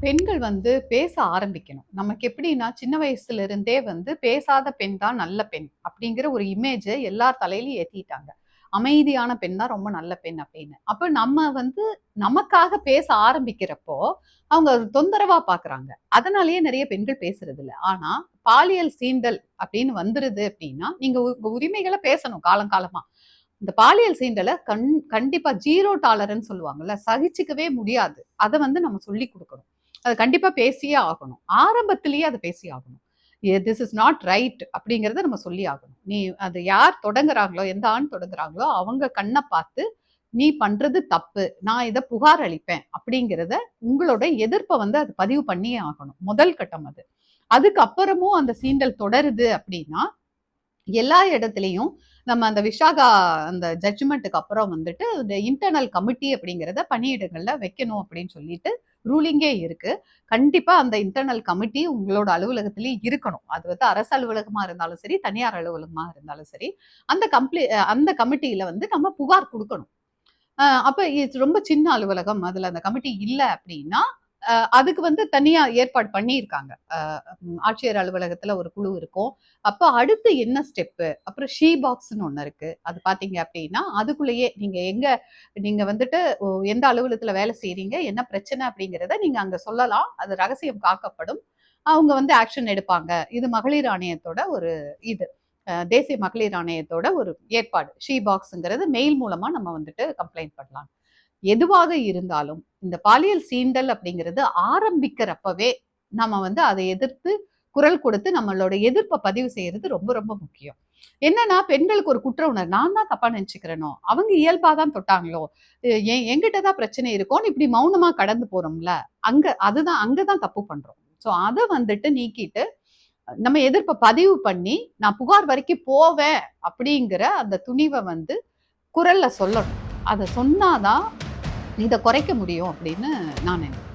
பெண்கள் வந்து பேச ஆரம்பிக்கணும். நமக்கு எப்படின்னா, சின்ன வயசுல இருந்தே வந்து பேசாத பெண் தான் நல்ல பெண் அப்படிங்கிற ஒரு இமேஜை எல்லார் தலையிலையும் ஏத்திட்டாங்க. அமைதியான பெண் தான் ரொம்ப நல்ல பெண் அப்படின்னு. அப்போ நம்ம வந்து நமக்காக பேச ஆரம்பிக்கிறப்போ, அவங்க தொந்தரவா பார்க்குறாங்க. அதனாலேயே நிறைய பெண்கள் பேசுறதில்ல. ஆனா, பாலியல் சீண்டல் அப்படின்னு வந்துருது அப்படின்னா, நீங்க உங்க உரிமைகளை பேசணும் காலங்காலமா. இந்த பாலியல் சீண்டலை கண் கண்டிப்பா ஜீரோ டாலரன்ஸ் சொல்லுவாங்கல்ல, சகிச்சுக்கவே முடியாது. அதை வந்து நம்ம சொல்லிக் கொடுக்கணும் அது கண்டிப்பாக பேசியே ஆகணும். ஆரம்பத்திலேயே அதை பேசி ஆகணும். திஸ் இஸ் நாட் ரைட் அப்படிங்கிறத நம்ம சொல்லி ஆகணும். நீ அது யார் தொடங்குறாங்களோ, எந்த ஆண் தொடங்குறாங்களோ, அவங்க கண்ணை பார்த்து, "நீ பண்றது தப்பு. நான் இதை புகார் அளிப்பேன்." அப்படிங்கிறத உங்களோட எதிர்ப்பை வந்து அது பதிவு பண்ணியே ஆகணும். முதல் கட்டம் அது. அதுக்கப்புறமும் அந்த சீண்டல் தொடருது அப்படின்னா, எல்லா இடத்துலயும் நம்ம அந்த விஷாகா அந்த ஜட்ஜ்மெண்ட்டுக்கு அப்புறம் வந்துட்டு இந்த இன்டர்னல் கமிட்டி அப்படிங்கிறத பணியிடங்கள்ல வைக்கணும் அப்படின்னு சொல்லிட்டு ரூலிங்கே இருக்கு. கண்டிப்பா அந்த இன்டர்னல் கமிட்டி உங்களோட அலுவலகத்திலேயே இருக்கணும். அது வந்து அரசு அலுவலகமா இருந்தாலும் சரி, தனியார் அலுவலகமா இருந்தாலும் சரி, அந்த கம்ப்ளீ அந்த கமிட்டியில வந்து நம்ம புகார் கொடுக்கணும் அப்போ இது ரொம்ப சின்ன அலுவலகம். அதில் அந்த கமிட்டி இல்லை அப்படின்னா, அதுக்கு வந்து தனியா ஏற்பாடு பண்ணியிருக்காங்க. ஆட்சியர் அலுவலகத்துல ஒரு குழு இருக்கும். அப்ப அடுத்து என்ன ஸ்டெப்பு? அப்புறம் ஷீ பாக்ஸ்ன்னு ஒண்ணு இருக்கு. அது பார்த்தீங்க அப்படின்னா, அதுக்குள்ளேயே நீங்க எங்க நீங்க வந்துட்டு எந்த அலுவலகத்துல வேலை செய்யறீங்க என்ன பிரச்சனை? அப்படிங்கிறத நீங்க அங்க சொல்லலாம். அது ரகசியம் காக்கப்படும். அவங்க வந்து ஆக்ஷன் எடுப்பாங்க. இது மகளிர் ஆணையத்தோட ஒரு இது. தேசிய மகளிர் ஆணையத்தோட ஒரு ஏற்பாடு. ஷீ பாக்ஸுங்கிறது மெயில் மூலமா நம்ம வந்துட்டு கம்ப்ளைண்ட் பண்ணலாம். எதுவாக இருந்தாலும், இந்த பாலியல் சீண்டல் அப்படிங்கிறது ஆரம்பிக்கிறப்பவே, நம்ம வந்து அதை எதிர்த்து குரல் கொடுத்து நம்மளோட எதிர்ப்பை பதிவு செய்யறது ரொம்ப ரொம்ப முக்கியம். என்னன்னா, பெண்களுக்கு ஒரு குற்ற உணர்வு. நான் தான் தப்பா நினைச்சுக்கிறேனோ அவங்க இயல்பா தான் தொட்டாங்களோ! என் என்கிட்ட தான் பிரச்சனை இருக்கோன்னு இப்படி மௌனமா கடந்து போறோம்ல, அங்க அதுதான் அங்கதான் தப்பு பண்றோம். ஸோ அதை வந்துட்டு நீக்கிட்டு, நம்ம எதிர்ப்பை பதிவு பண்ணி, நான் புகார் வரைக்கும் போவேன் அப்படிங்கிற அந்த துணிவை வந்து குரல்ல சொல்லணும். அதை சொன்னாதான் இதை குறைக்க முடியும் அப்படின்னு நான் நினைக்கிறேன்.